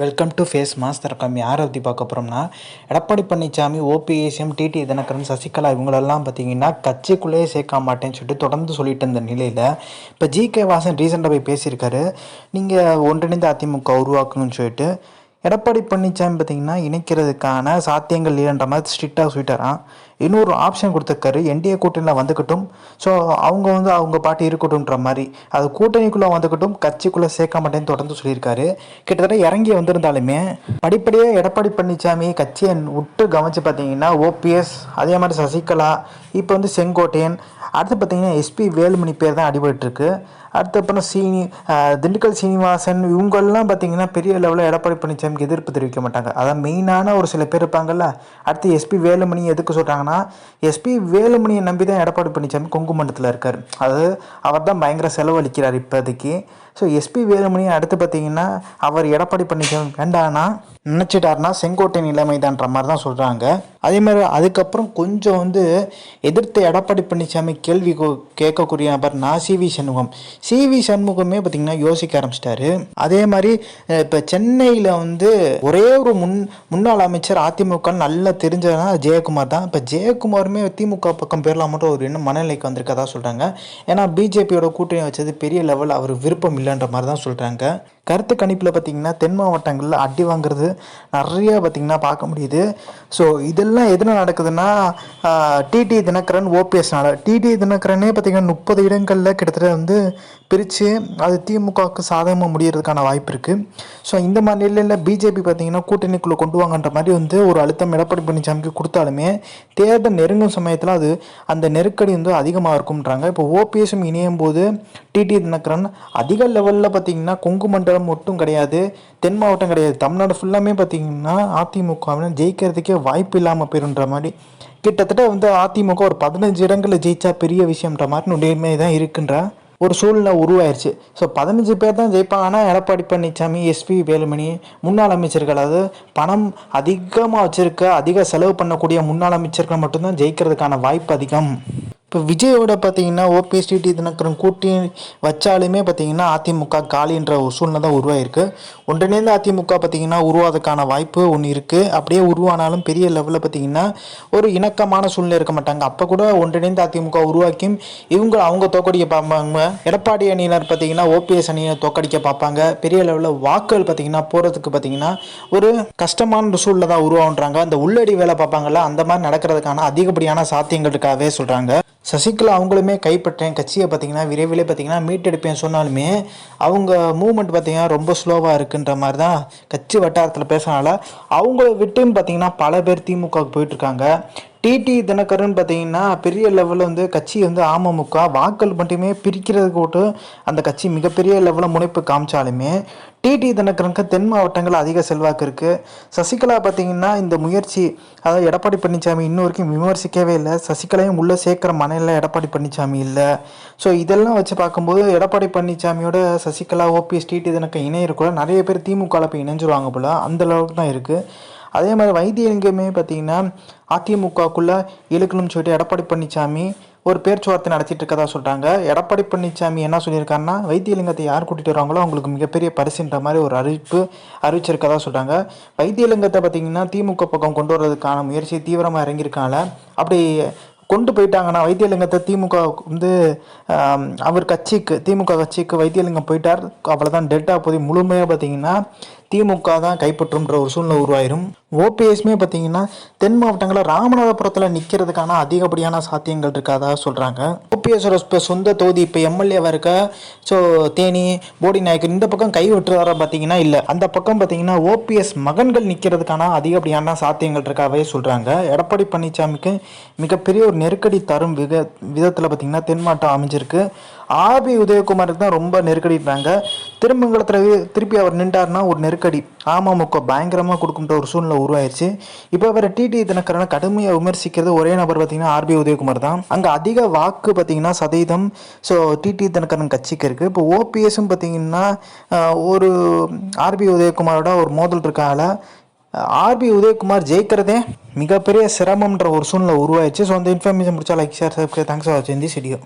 Welcome to face mass தரக்கம் யாரை பற்றி பார்க்க போகிறோம்னா எடப்பாடி பழனிசாமி ஓபிஎஸ்எம் டிடி தினகரன் சசிகலா இவங்களெல்லாம் பார்த்தீங்கன்னா கட்சிக்குள்ளேயே சேர்க்க மாட்டேன்னு சொல்லிட்டு தொடர்ந்து சொல்லிட்டு இருந்த நிலையில் இப்போ ஜி கே வாசன் ரீசெண்டாக போய் பேசியிருக்காரு. நீங்கள் ஒன்றிணைந்த அதிமுக உருவாக்கணும்னு சொல்லிட்டு எடப்பாடி பழனிசாமி பார்த்தீங்கன்னா இணைக்கிறதுக்கான சாத்தியங்கள் இல்லைன்ற மாதிரி ஸ்ட்ரிக்டாக சொல்லிட்டாராம். இன்னொரு ஆப்ஷன் கொடுத்துருக்காரு. என்டிஏ கூட்டணியில் வந்துக்கட்டும். ஸோ அவங்க வந்து அவங்க பாட்டு இருக்கட்டும்ன்ற மாதிரி. அது கூட்டணிக்குள்ளே வந்துக்கட்டும். கட்சிக்குள்ளே சேர்க்க மாட்டேன்னு தொடர்ந்து சொல்லியிருக்காரு. கிட்டத்தட்ட இறங்கி வந்திருந்தாலுமே படிப்படியாக எடப்பாடி பழனிசாமி கட்சியை விட்டு கவனித்து பார்த்தீங்கன்னா ஓபிஎஸ் அதே மாதிரி சசிகலா இப்போ வந்து செங்கோட்டையன் அடுத்து பார்த்தீங்கன்னா எஸ்பி வேலுமணி பேர் தான் அடிபட்டுருக்கு. அடுத்து அப்புறம் சீனி திண்டுக்கல் சீனிவாசன் இவங்கெல்லாம் பார்த்தீங்கன்னா பெரிய லெவலில் எடப்பாடி பழனிசாமிக்கு எதிர்ப்பு தெரிவிக்க மாட்டாங்க. அதான் மெயினான ஒரு சில பேர் இருப்பாங்கல்ல. அடுத்து எஸ்பி வேலுமணி எதுக்கு சொல்கிறாங்கன்னா எஸ்பி வேலுமணியை நம்பி தான் எடப்பாடி பழனிசாமி கொங்குமண்டலத்தில் இருக்கார். அது அவர் தான் பயங்கர செலவழிக்கிறார் இப்போதைக்கு. ஸோ எஸ்பி வேலுமணி அடுத்து பார்த்தீங்கன்னா அவர் எடப்பாடி பழனிசாமி வேண்டானா நினச்சிட்டாருன்னா செங்கோட்டை நிலைமைதான்ற மாதிரி தான் சொல்கிறாங்க அதே மாதிரி அதுக்கப்புறம் கொஞ்சம் வந்து எதிர்த்து எடப்பாடி பழனிசாமி கேள்வி கோ- கேட்கக்கூடிய சி சிவி சண்முகம். சிவி சண்முகமே பார்த்தீங்கன்னா யோசிக்க ஆரம்பிச்சிட்டாரு. அதே மாதிரி இப்போ சென்னையில் வந்து ஒரே ஒரு முன் முன்னாள் அமைச்சர் அதிமுக நல்லா தெரிஞ்சதுனா ஜெயக்குமார் தான். இப்போ ஜெயக்குமாருமே திமுக பக்கம் பேரலாமட்டும் ஒரு இன்னும் மனநிலைக்கு வந்திருக்கதா சொல்கிறாங்க ஏன்னா பிஜேபியோட கூட்டணி வச்சது பெரிய லெவல் அவர் விருப்பம் இல்லைன்ற மாதிரி தான் சொல்கிறாங்க கருத்து கணிப்பில் பார்த்திங்கன்னா தென் மாவட்டங்களில் அடி வாங்குறது நிறைய பார்த்திங்கன்னா பார்க்க முடியுது. ஸோ இதெல்லாம் எதில் நடக்குதுன்னா டிடி தினகரன் ஓபிஎஸ்னால டிடி தினகரனே பார்த்திங்கன்னா முப்பது இடங்களில் கிட்டத்தட்ட வந்து பிரித்து அது திமுகவுக்கு சாதகமாக முடிகிறதுக்கான வாய்ப்பு இருக்குது ஸோ இந்த மாதிரி நிலையில் பிஜேபி பார்த்திங்கன்னா கூட்டணிக்குள்ளே கொண்டு வாங்கன்ற மாதிரி வந்து ஒரு அழுத்தம் எடப்பாடி பழனிசாமிக்கு கொடுத்தாலுமே தேர்தல் நெருங்கும் சமயத்தில் அது அந்த நெருக்கடி வந்து அதிகமாக இருக்கும்ன்றாங்க. இப்போ ஓபிஎஸும் இணையும் போது டிடி தினகரன் அதிக லெவலில் பார்த்தீங்கன்னா கொங்கு மண்டலம் மட்டும் கிடையாது தென் மாவட்டம் கிடையாது. தமிழ்நாடு ஃபுல்லாமே பார்த்தீங்கன்னா அதிமுகவில் ஜெயிக்கிறதுக்கே வாய்ப்பு இல்லாமல் போயிருன்ற மாதிரி. கிட்டத்தட்ட வந்து அதிமுக ஒரு பதினஞ்சு இடங்களில் ஜெயிச்சா பெரிய விஷயம்ன்ற மாதிரி உண்மையுமே தான் இருக்குன்ற? ஒரு சூழ்நிலை உருவாயிருச்சு. ஸோ பதினஞ்சு பேர் தான் ஜெயிப்பாங்க. ஆனால் எடப்பாடி பழனிசாமி எஸ்பி வேலுமணி முன்னாள் அமைச்சர்கள் அதாவது பணம் அதிகமாக வச்சுருக்க அதிக செலவு பண்ணக்கூடிய முன்னாள் அமைச்சர்கள் மட்டும்தான் ஜெயிக்கிறதுக்கான வாய்ப்பு அதிகம். இப்போ விஜயோட பார்த்தீங்கன்னா ஓபிஎஸ் டிடி தினகரன் கூட்டி வச்சாலுமே பார்த்தீங்கன்னா அதிமுக காலின்ற ஒரு சூழ்நிலை தான் உருவாயிருக்கு. ஒன்றிணைந்த அதிமுக பார்த்தீங்கன்னா உருவாதக்கான வாய்ப்பு ஒன்று இருக்குது அப்படியே உருவானாலும் பெரிய லெவலில் பார்த்தீங்கன்னா ஒரு இணக்கமான சூழ்நிலை இருக்க மாட்டாங்க. அப்போ கூட ஒன்றிணைந்த அதிமுக உருவாக்கியும் இவங்க அவங்க தோக்கடிக்க பார்ப்பாங்க. எடப்பாடி அணியினர் பார்த்தீங்கன்னா ஓபிஎஸ் அணியை தோக்கடிக்க பார்ப்பாங்க. பெரிய லெவலில் வாக்குகள் பார்த்தீங்கன்னா போகிறதுக்கு பார்த்தீங்கன்னா ஒரு கஷ்டமான சூழ்நிலை தான் உருவாகுன்றாங்க அந்த உள்ளடி வேலை பார்ப்பாங்கல்ல அந்த மாதிரி நடக்கிறதுக்கான அதிகப்படியான சாத்தியங்களுக்காகவே சொல்கிறாங்க சசிகலா அவங்களுமே கைப்பற்றேன். கட்சியை பார்த்தீங்கன்னா விரைவிலே பார்த்தீங்கன்னா மீட்டெடுப்பேன் சொன்னாலுமே அவங்க மூமெண்ட் பார்த்தீங்கன்னா ரொம்ப ஸ்லோவாக இருக்குன்ற மாதிரி தான் கட்சி வட்டாரத்தில் பேசுகிறனால அவங்கள விட்டும் பார்த்தீங்கன்னா பல பேர் திமுகவுக்கு போயிட்டுருக்காங்க டிடி தினகரன் பார்த்தீங்கன்னா பெரிய லெவலில் வந்து கட்சி வந்து அமமுக வாக்கள் மட்டுமே பிரிக்கிறதுக்கு விட்டு அந்த கட்சி மிகப்பெரிய லெவலில் முனைப்பு காமிச்சாலுமே டிடி தினகரனுக்கு தென் மாவட்டங்கள் அதிக செல்வாக்கு இருக்குது சசிகலா பார்த்தீங்கன்னா இந்த முயற்சி அதாவது எடப்பாடி பழனிசாமி இன்னும் வரைக்கும் விமர்சிக்கவே இல்லை. சசிகலையும் உள்ளே சேர்க்குற மனையில் எடப்பாடி பழனிசாமி இல்லை. ஸோ இதெல்லாம் வச்சு பார்க்கும்போது எடப்பாடி பழனிசாமியோட சசிகலா ஓபிஎஸ் டிடி தினக்கு இணையக்கூட நிறைய பேர் திமுகவில் போய் இணைஞ்சிருவாங்க போல் அந்த அளவுக்கு தான் இருக்குது அதே மாதிரி வைத்தியலிங்கமே பார்த்தீங்கன்னா அதிமுகக்குள்ளே இழுக்கணும்னு சொல்லிட்டு எடப்பாடி பழனிசாமி ஒரு பேச்சுவார்த்தை நடத்திட்டு இருக்கதா சொல்கிறாங்க எடப்பாடி பழனிசாமி என்ன சொல்லியிருக்காருன்னா வைத்தியலிங்கத்தை யார் கூட்டிகிட்டு வராங்களோ அவங்களுக்கு மிகப்பெரிய பரிசுன்ற மாதிரி ஒரு அறிவிப்பு அறிவிச்சிருக்கதா சொல்கிறாங்க வைத்தியலிங்கத்தை பார்த்தீங்கன்னா திமுக பக்கம் கொண்டு வர்றதுக்கான முயற்சி தீவிரமாக இறங்கியிருக்காங்க. அப்படி கொண்டு போயிட்டாங்கன்னா வைத்தியலிங்கத்தை திமுக வந்து அவர் கட்சிக்கு திமுக கட்சிக்கு வைத்தியலிங்கம் போயிட்டார். அவ்வளோதான் டெட்டாக போய் முழுமையாக பார்த்தீங்கன்னா திமுக தான் கைப்பற்றும்ன்ற ஒரு சூழ்நிலை உருவாயிரும். ஓபிஎஸ்மே பார்த்தீங்கன்னா தென் மாவட்டங்களில் ராமநாதபுரத்தில் நிற்கிறதுக்கான அதிகப்படியான சாத்தியங்கள் இருக்காதா சொல்கிறாங்க ஓபிஎஸோட இப்போ சொந்த தொகுதி இப்போ எம்எல்ஏவாக இருக்க ஸோ தேனி போடி நாயக்கர் இந்த பக்கம் கை விட்டுறாரா பார்த்தீங்கன்னா இல்லை. அந்த பக்கம் பார்த்தீங்கன்னா ஓபிஎஸ் மகன்கள் நிற்கிறதுக்கான அதிகப்படியான சாத்தியங்கள் இருக்காவே சொல்கிறாங்க எடப்பாடி பழனிசாமிக்கு மிகப்பெரிய ஒரு நெருக்கடி தரும் வித விதத்தில் பார்த்தீங்கன்னா தென் மாவட்டம் அமைஞ்சிருக்கு. ஆர்பி உதயகுமாருக்கு தான் ரொம்ப நெருக்கடிட்டாங்க திருமங்கலத்தில் திருப்பி அவர் நின்றார்னா ஒரு நெருக்கடி அமமுக பயங்கரமாக கொடுக்கும்ன்ற ஒரு சூழ்நிலை உருவாயிருச்சு. இப்போ அவர் டிடி தினகரனை கடுமையாக விமர்சிக்கிறது ஒரே நபர் பார்த்தீங்கன்னா ஆர்பி உதயகுமார் தான். அங்கே அதிக வாக்கு பார்த்தீங்கன்னா சதவீதம் ஸோ டிடி தினகரன் கட்சிக்கு இருக்குது இப்போ ஓபிஎஸும் பார்த்தீங்கன்னா ஒரு ஆர்பி உதயகுமாரோட ஒரு மோதல் இருக்கால. ஆர்பி உதயகுமார் ஜெயிக்கிறதே மிகப்பெரிய சிரமம்ன்ற ஒரு சூழ்நிலை உருவாயிடுச்சு ஸோ அந்த இன்ஃபர்மேஷன் முடிச்சா like share subscribe thanks for வாட்சிங் திஸ் வீடியோ